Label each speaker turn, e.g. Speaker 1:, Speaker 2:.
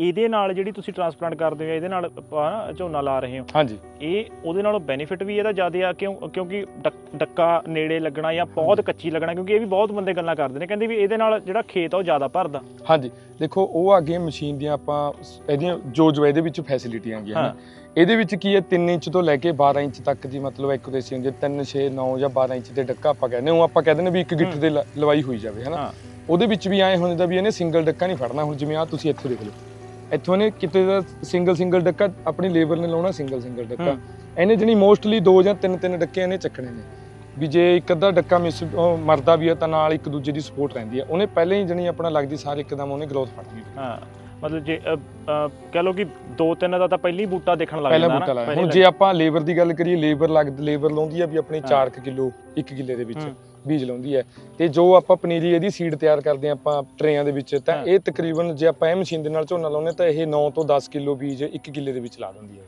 Speaker 1: ਇਹਦੇ ਨਾਲ ਜਿਹੜੀ ਤੁਸੀਂ ਟ੍ਰਾਂਸਪਲਾਂਟ ਕਰਦੇ ਹੋ ਇਹਦੇ ਨਾਲ ਆਪਾਂ ਨਾ ਝੋਨਾ ਲਾ ਰਹੇ ਹੋ।
Speaker 2: ਹਾਂਜੀ।
Speaker 1: ਇਹ ਉਹਦੇ ਨਾਲੋਂ ਬੈਨੀਫਿਟ ਵੀ ਇਹਦਾ ਜ਼ਿਆਦਾ ਆ ਕਿਉਂ ਕਿਉਂਕਿ ਡੱਕ- ਨੇੜੇ ਲੱਗਣਾ ਜਾਂ ਬਹੁਤ ਕੱਚੀ ਲੱਗਣਾ ਕਿਉਂਕਿ ਇਹ ਵੀ ਬਹੁਤ ਬੰਦੇ ਗੱਲਾਂ ਕਰਦੇ ਨੇ ਕਹਿੰਦੇ ਵੀ ਇਹਦੇ ਨਾਲ ਜਿਹੜਾ ਖੇਤ ਆ ਉਹ ਜ਼ਿਆਦਾ ਭਰਦਾ।
Speaker 2: ਹਾਂਜੀ। ਦੇਖੋ ਉਹ ਆ ਗਈਆਂ ਮਸ਼ੀਨ ਦੀਆਂ ਆਪਾਂ ਇਹਦੀਆਂ ਜੋ ਜੋ ਇਹਦੇ ਵਿੱਚ ਫੈਸਿਲਿਟੀਆਂ ਆ ਗਈਆਂ
Speaker 1: ਹਾਂ।
Speaker 2: ਨੇ ਇਹਦੇ ਵਿੱਚ ਕੀ ਹੈ 3 ਇੰਚ ਤੋਂ ਲੈ ਕੇ 12 ਇੰਚ ਤੱਕ ਦੀ ਮਤਲਬ ਐਕੂਰੇਸੀ ਹੁੰਦੀ ਹੈ 3 6 9 ਜਾਂ 12 ਇੰਚ ਦੇ ਡੱਕਾ ਆਪਾਂ ਕਹਿੰਦੇ ਉਹ ਆਪਾਂ ਕਹਿੰਦੇ ਨੇ ਵੀ ਇੱਕ ਗਿੱਟ ਦੇ ਲਵਾਈ ਹੋਈ ਜਾਵੇ ਹਨਾ? ਉਹਦੇ ਵਿੱਚ ਵੀ ਐਂ ਹੋ ਜਾਂਦਾ ਵੀ ਇਹਨੇ ਸਿੰਗਲ ਡੱਕਾ ਨਹੀਂ ਫੜਨਾ ਹੁਣ ਜਿਵੇਂ ਆ ਤੁਸੀਂ ਇੱਥੇ ਦੇਖ ਲਓ। ਇੱਥੋਂ ਨੇ ਕਿਤੇ ਦਾ ਸਿੰਗਲ ਸਿੰਗਲ ਡੱਕਾ ਆਪਣੀ ਲੇਬਰ ਨੇ ਲਾਉਣਾ ਸਿੰਗਲ ਸਿੰਗਲ ਡੱਕਾ। ਇਹਨੇ ਜਣੀ ਮੋਸਟਲੀ ਦੋ ਜਾਂ ਤਿੰਨ ਤਿੰਨ ਡੱਕੇ ਇਹਨੇ ਚੱਕਣੇ ਨੇ ਵੀ ਜੇ ਇੱਕ ਅੱਧਾ ਡੱਕਾ ਮਿਸ ਮਰਦਾ ਵੀ ਹੈ ਤਾਂ ਨਾਲ ਇੱਕ ਦੂਜੇ ਦੀ ਸਪੋਰਟ ਰਹਿੰਦੀ ਹੈ ਉਹਨੇ ਪਹਿਲਾਂ ਹੀ ਜਣੀ ਆਪਣਾ ਲੱਗਦੀ ਸਾਰੇ ਇੱਕਦਮ ਉਹਨੇ ਗਰੋਥ ਫੜਨੀ
Speaker 1: ਹਾਂ ਮਤਲਬ ਜੇ ਕਹਿ ਲਓ ਕਿ ਦੋ ਤਿੰਨ ਦਾ ਤਾਂ ਪਹਿਲੀ ਬੂਟਾ ਦੇਖਣ ਲੱਗ ਜਾਂਦਾ ਨਾ
Speaker 2: ਹੁਣ ਜੇ ਆਪਾਂ ਲੇਬਰ ਦੀ ਗੱਲ ਕਰੀਏ ਲੇਬਰ ਲੱਗਦੀ ਲੇਬਰ ਲਾਉਂਦੀ ਆ ਵੀ ਆਪਣੀ
Speaker 1: ਹਾਂ।
Speaker 2: 4 ਕਿਲੋ 1 ਕਿੱਲੇ ਦੇ ਵਿੱਚ। ਬੀਜ ਲਾਉਂਦੀ ਹੈ ਤੇ ਜੋ ਆਪਾਂ ਪਨੀਰੀ ਇਹਦੀ ਸੀਡ ਤਿਆਰ ਕਰਦੇ ਆ ਆਪਾਂ ਟਰੇਆਂ ਦੇ ਵਿੱਚ ਤਾਂ। ਇਹ ਤਕਰੀਬਨ ਜੇ ਆਪਾਂ ਇਹ ਮਸ਼ੀਨ ਦੇ ਨਾਲ ਝੋਨਾ ਲਾਉਂਦੇ ਤਾਂ ਇਹ 9 ਤੋਂ 10 ਕਿਲੋ ਬੀਜ 1 ਕਿੱਲੇ ਦੇ ਵਿੱਚ ਲਾ ਦਿੰਦੀ ਹੈ